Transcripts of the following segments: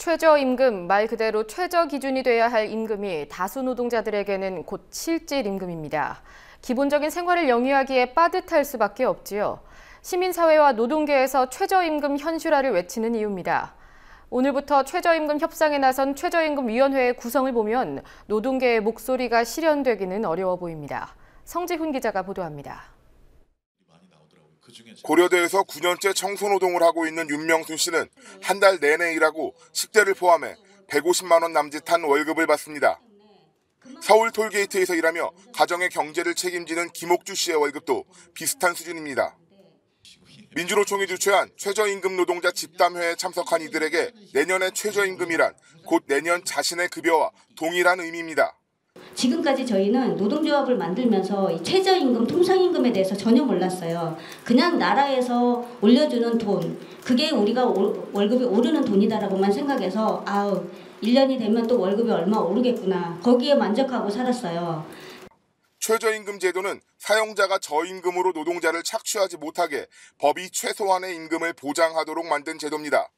최저임금 말 그대로 최저 기준이 돼야 할 임금이 다수 노동자들에게는 곧 실질 임금입니다. 기본적인 생활을 영위하기에 빠듯할 수밖에 없지요. 시민사회와 노동계에서 최저임금 현실화를 외치는 이유입니다. 오늘부터 최저임금 협상에 나선 최저임금위원회의 구성을 보면 노동계의 목소리가 실현되기는 어려워 보입니다. 성지훈 기자가 보도합니다. 고려대에서 9년째 청소노동을 하고 있는 윤명순 씨는 한 달 내내 일하고 식대를 포함해 150만 원 남짓한 월급을 받습니다. 서울 톨게이트에서 일하며 가정의 경제를 책임지는 김옥주 씨의 월급도 비슷한 수준입니다. 민주노총이 주최한 최저임금 노동자 집담회에 참석한 이들에게 내년의 최저임금이란 곧 내년 자신의 급여와 동일한 의미입니다. 지금까지 저희는 노동조합을 만들면서 이 최저임금, 통상임금에 대해서 전혀 몰랐어요. 그냥 나라에서 올려주는 돈, 그게 우리가 월급이 오르는 돈이다라고만 생각해서 아우 1년이 되면 또 월급이 얼마 오르겠구나. 거기에 만족하고 살았어요. 최저임금 제도는 사용자가 저임금으로 노동자를 착취하지 못하게 법이 최소한의 임금을 보장하도록 만든 제도입니다.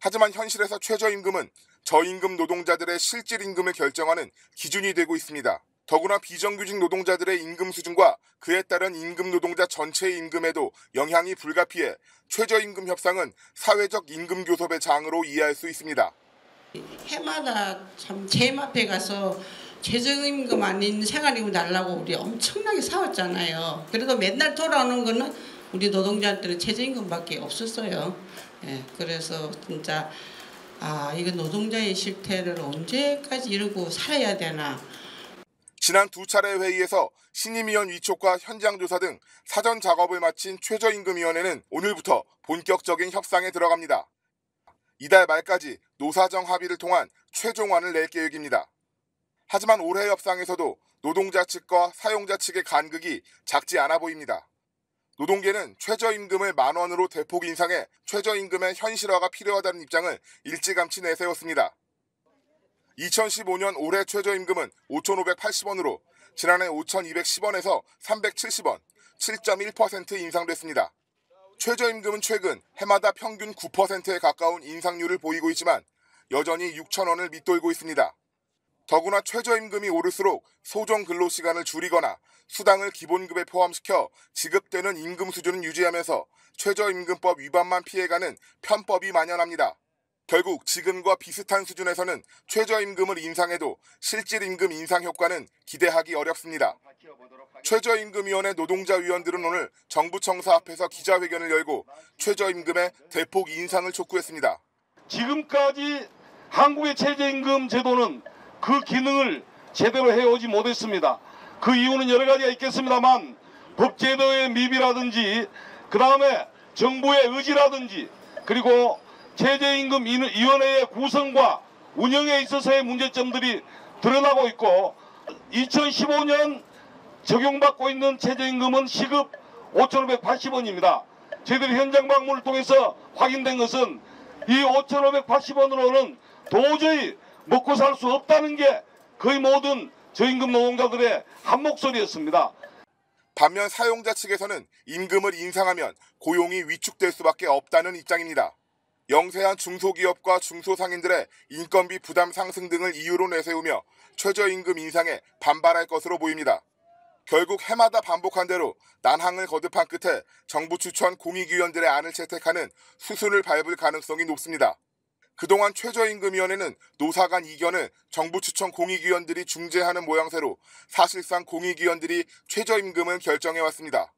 하지만 현실에서 최저임금은 저임금 노동자들의 실질 임금을 결정하는 기준이 되고 있습니다. 더구나 비정규직 노동자들의 임금 수준과 그에 따른 임금 노동자 전체의 임금에도 영향이 불가피해 최저임금 협상은 사회적 임금 교섭의 장으로 이해할 수 있습니다. 해마다 참 제일 앞에 가서 최저임금 아닌 생활임금 달라고 우리 엄청나게 싸웠잖아요. 그래도 맨날 돌아오는 거는 우리 노동자한테는 최저임금밖에 없었어요. 예, 그래서 진짜 아 이거 노동자의 실태를 언제까지 이러고 살아야 되나. 지난 두 차례 회의에서 신임위원 위촉과 현장 조사 등 사전 작업을 마친 최저임금위원회는 오늘부터 본격적인 협상에 들어갑니다. 이달 말까지 노사정 합의를 통한 최종안을 낼 계획입니다. 하지만 올해 협상에서도 노동자 측과 사용자 측의 간극이 작지 않아 보입니다. 노동계는 최저임금을 만 원으로 대폭 인상해 최저임금의 현실화가 필요하다는 입장을 일찌감치 내세웠습니다. 2015년 올해 최저임금은 5,580원으로 지난해 5,210원에서 370원, 7.1% 인상됐습니다. 최저임금은 최근 해마다 평균 9%에 가까운 인상률을 보이고 있지만 여전히 6,000원을 밑돌고 있습니다. 더구나 최저임금이 오를수록 소정 근로시간을 줄이거나 수당을 기본급에 포함시켜 지급되는 임금 수준을 유지하면서 최저임금법 위반만 피해가는 편법이 만연합니다. 결국 지금과 비슷한 수준에서는 최저임금을 인상해도 실질 임금 인상 효과는 기대하기 어렵습니다. 최저임금위원회 노동자위원들은 오늘 정부 청사 앞에서 기자회견을 열고 최저임금의 대폭 인상을 촉구했습니다. 지금까지 한국의 최저임금 제도는 그 기능을 제대로 해오지 못했습니다. 그 이유는 여러 가지가 있겠습니다만 법제도의 미비라든지 그 다음에 정부의 의지라든지 그리고 최저임금위원회의 구성과 운영에 있어서의 문제점들이 드러나고 있고 2015년 적용받고 있는 최저임금은 시급 5,580원입니다. 저희들이 현장 방문을 통해서 확인된 것은 이 5,580원으로는 도저히 먹고 살 수 없다는 게 거의 모든 저임금 노동자들의 한 목소리였습니다. 반면 사용자 측에서는 임금을 인상하면 고용이 위축될 수밖에 없다는 입장입니다. 영세한 중소기업과 중소상인들의 인건비 부담 상승 등을 이유로 내세우며 최저임금 인상에 반발할 것으로 보입니다. 결국 해마다 반복한 대로 난항을 거듭한 끝에 정부 추천 공익위원들의 안을 채택하는 수순을 밟을 가능성이 높습니다. 그동안 최저임금위원회는 노사 간 이견을 정부 추천 공익위원들이 중재하는 모양새로 사실상 공익위원들이 최저임금을 결정해왔습니다.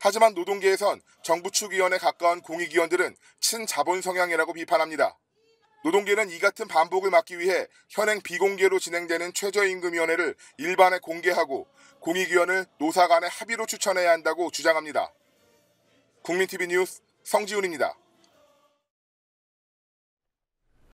하지만 노동계에선 정부 측 위원에 가까운 공익위원들은 친자본 성향이라고 비판합니다. 노동계는 이 같은 반복을 막기 위해 현행 비공개로 진행되는 최저임금위원회를 일반에 공개하고 공익위원을 노사 간의 합의로 추천해야 한다고 주장합니다. 국민TV 뉴스 성지훈입니다.